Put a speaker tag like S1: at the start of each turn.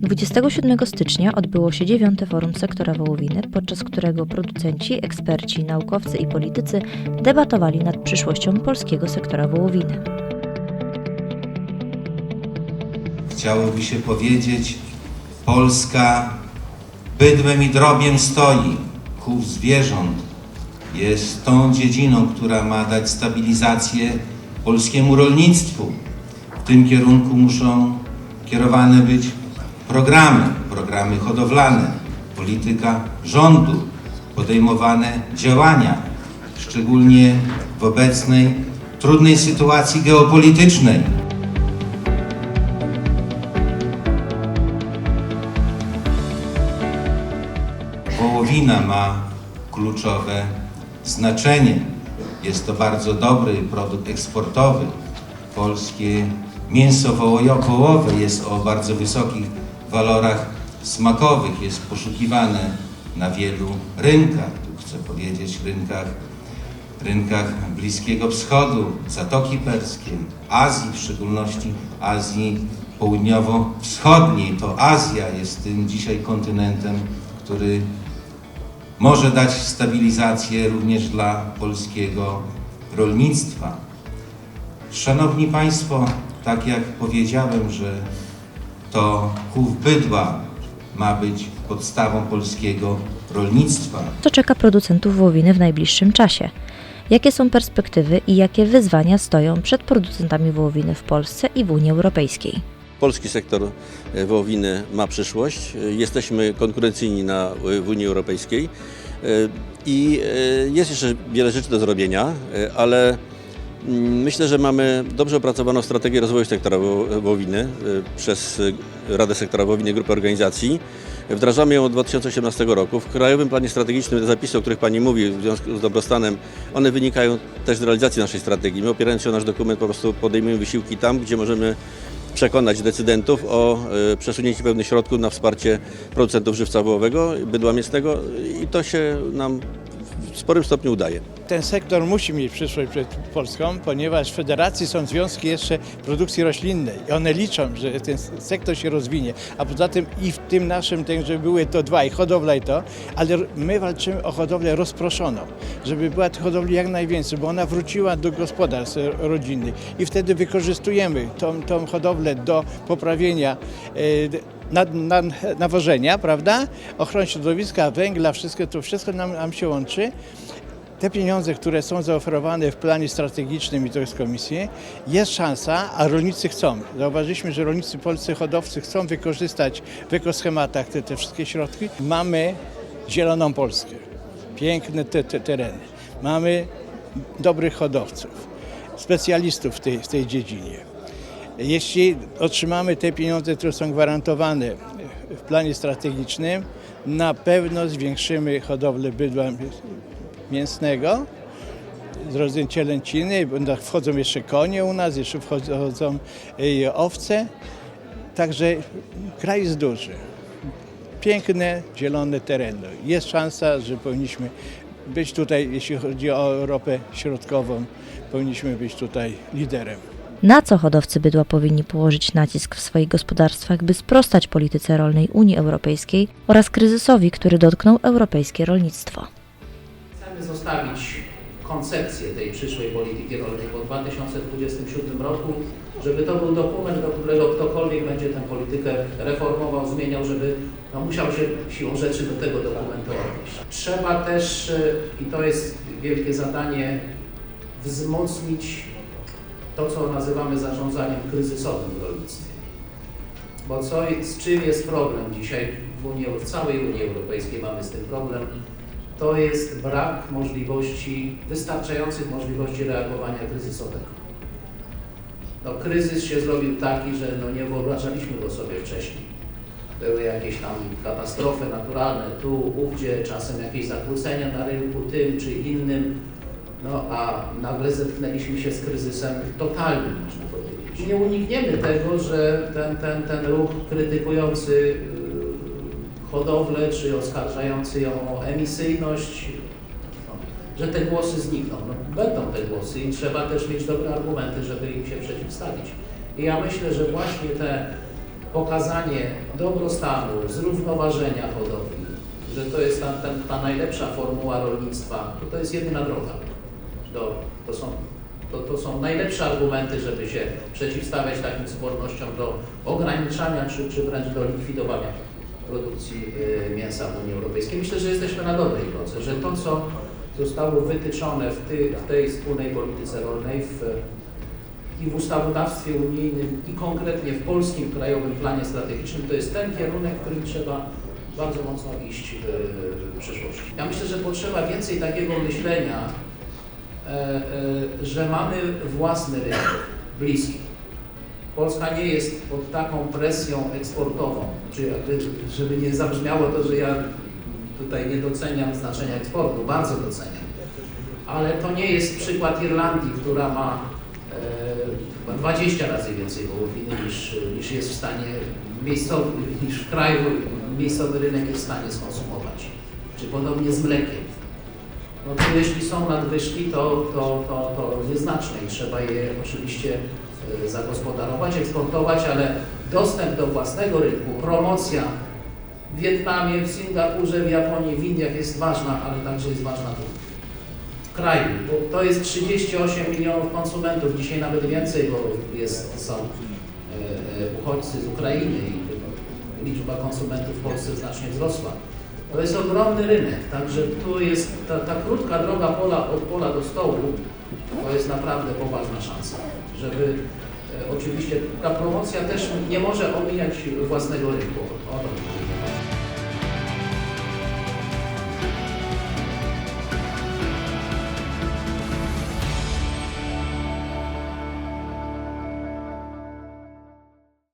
S1: 27 stycznia odbyło się dziewiąte forum sektora wołowiny, podczas którego producenci, eksperci, naukowcy i politycy debatowali nad przyszłością polskiego sektora wołowiny.
S2: Chciałoby się powiedzieć, Polska bydłem i drobiem stoi. Chów zwierząt jest tą dziedziną, która ma dać stabilizację polskiemu rolnictwu. W tym kierunku muszą kierowane być programy, programy hodowlane, polityka rządu, podejmowane działania, szczególnie w obecnej trudnej sytuacji geopolitycznej. Wołowina ma kluczowe znaczenie. Jest to bardzo dobry produkt eksportowy. Polskie mięso wołowe jest o bardzo wysokich walorach smakowych. Jest poszukiwane na wielu rynkach. Tu chcę powiedzieć rynkach, rynkach Bliskiego Wschodu, Zatoki Perskiej, Azji, w szczególności Azji Południowo-Wschodniej. To Azja jest tym dzisiaj kontynentem, który może dać stabilizację również dla polskiego rolnictwa. Szanowni Państwo, tak jak powiedziałem, że to chów bydła ma być podstawą polskiego rolnictwa,
S1: Co czeka producentów wołowiny w najbliższym czasie? Jakie są perspektywy i jakie wyzwania stoją przed producentami wołowiny w Polsce i w Unii Europejskiej?
S3: Polski sektor e, wołowiny ma przyszłość. E, Jesteśmy konkurencyjni na, w Unii Europejskiej e, i e, jest jeszcze wiele rzeczy do zrobienia, e, ale myślę, że mamy dobrze opracowaną strategię rozwoju sektora wo- wołowiny e, przez e, Radę Sektora Wołowiny Grupy Organizacji. Wdrażamy ją od 2018 roku. W Krajowym Planie Strategicznym te zapisy, o których Pani mówi w związku z dobrostanem, one wynikają też z realizacji naszej strategii. My opierając się o nasz dokument po prostu podejmujemy wysiłki tam, gdzie możemy przekonać decydentów o e, przesunięciu pewnych środków na wsparcie producentów żywca wołowego, bydła mięsnego i to się nam sporym stopniu udaje.
S4: Ten sektor musi mieć przyszłość przed Polską, ponieważ w federacji są związki jeszcze produkcji roślinnej i one liczą, że ten sektor się rozwinie. A poza tym i w tym naszym, że były to dwa, i hodowla i to, ale my walczymy o hodowlę rozproszoną, żeby była tej hodowli jak najwięcej, bo ona wróciła do gospodarstw rodzinnych i wtedy wykorzystujemy tą, tą hodowlę do poprawienia e, nawożenia, prawda? Ochrony środowiska, węgla, wszystko to wszystko nam, nam się łączy. Te pieniądze, które są zaoferowane w planie strategicznym i to jest komisji, jest szansa, a rolnicy chcą. Zauważyliśmy, że rolnicy polscy hodowcy chcą wykorzystać w ekoschematach te, te wszystkie środki. Mamy zieloną Polskę, piękne te, te tereny. Mamy dobrych hodowców, specjalistów w tej, w tej dziedzinie. Jeśli otrzymamy te pieniądze, które są gwarantowane w planie strategicznym, na pewno zwiększymy hodowlę bydła mięsnego z rodzin cielęciny. Wchodzą jeszcze konie u nas, jeszcze wchodzą e, owce. Także kraj jest duży. Piękne, zielone tereny. Jest szansa, że powinniśmy być tutaj, jeśli chodzi o Europę Środkową, powinniśmy być tutaj liderem.
S1: Na co hodowcy bydła powinni położyć nacisk w swoich gospodarstwach, by sprostać polityce rolnej Unii Europejskiej oraz kryzysowi, który dotknął europejskie rolnictwo?
S5: Chcemy zostawić koncepcję tej przyszłej polityki rolnej po 2027 roku, żeby to był dokument, do którego ktokolwiek będzie tę politykę reformował, zmieniał, żeby no, musiał się siłą rzeczy do tego dokumentu odnieść. Trzeba też, y, i to jest wielkie zadanie, wzmocnić to, co nazywamy zarządzaniem kryzysowym w rolnictwie. Bo co, z czym jest problem dzisiaj w, Unii, w całej Unii Europejskiej mamy z tym problem, to jest brak możliwości, wystarczających możliwości reagowania kryzysowego. No, kryzys się zrobił taki, że no, nie wyobrażaliśmy go sobie wcześniej. Były jakieś tam katastrofy naturalne tu, ówdzie, czasem jakieś zakłócenia na rynku tym czy innym, no a nagle zetknęliśmy się z kryzysem totalnym, można powiedzieć. Nie unikniemy tego, że ten, ten, ten ruch krytykujący yy, hodowlę, czy oskarżający ją o emisyjność, no, że te głosy znikną. No, będą te głosy i trzeba też mieć dobre argumenty, żeby im się przeciwstawić. I ja myślę, że właśnie te pokazanie dobrostanu, zrównoważenia hodowli, że to jest ta, ta, ta najlepsza formuła rolnictwa, to jest jedyna droga. To, to, są, to, to są najlepsze argumenty, żeby się przeciwstawiać takim skłonnościom do ograniczania czy, czy wręcz do likwidowania produkcji y, mięsa w Unii Europejskiej. Myślę, że jesteśmy na dobrej drodze, że to, co zostało wytyczone w, ty, w tej wspólnej polityce rolnej w, i w ustawodawstwie unijnym i konkretnie w polskim krajowym planie strategicznym, to jest ten kierunek, którym trzeba bardzo mocno iść w, w przyszłości. Ja myślę, że potrzeba więcej takiego myślenia, że mamy własny rynek, bliski. Polska nie jest pod taką presją eksportową, czy żeby nie zabrzmiało to, że ja tutaj nie doceniam znaczenia eksportu, bardzo doceniam. Ale to nie jest przykład Irlandii, która ma e, chyba 20 razy więcej wołowiny niż, niż jest w stanie miejscowy, niż w kraju miejscowy rynek jest w stanie skonsumować. Czy podobnie z mlekiem. No to jeśli są nadwyżki, to, to, to, to nieznaczne i trzeba je oczywiście e, zagospodarować, eksportować, ale dostęp do własnego rynku, promocja w Wietnamie, w Singapurze, w Japonii, w Indiach jest ważna, ale także jest ważna tu. W kraju, bo to jest 38 milionów konsumentów, dzisiaj nawet więcej, bo jest, są e, e, uchodźcy z Ukrainy i liczba konsumentów w Polsce znacznie wzrosła. To jest ogromny rynek, także tu jest ta, ta krótka droga pola, od pola do stołu, to jest naprawdę poważna szansa, żeby e, oczywiście ta promocja też nie może omijać własnego rynku. O.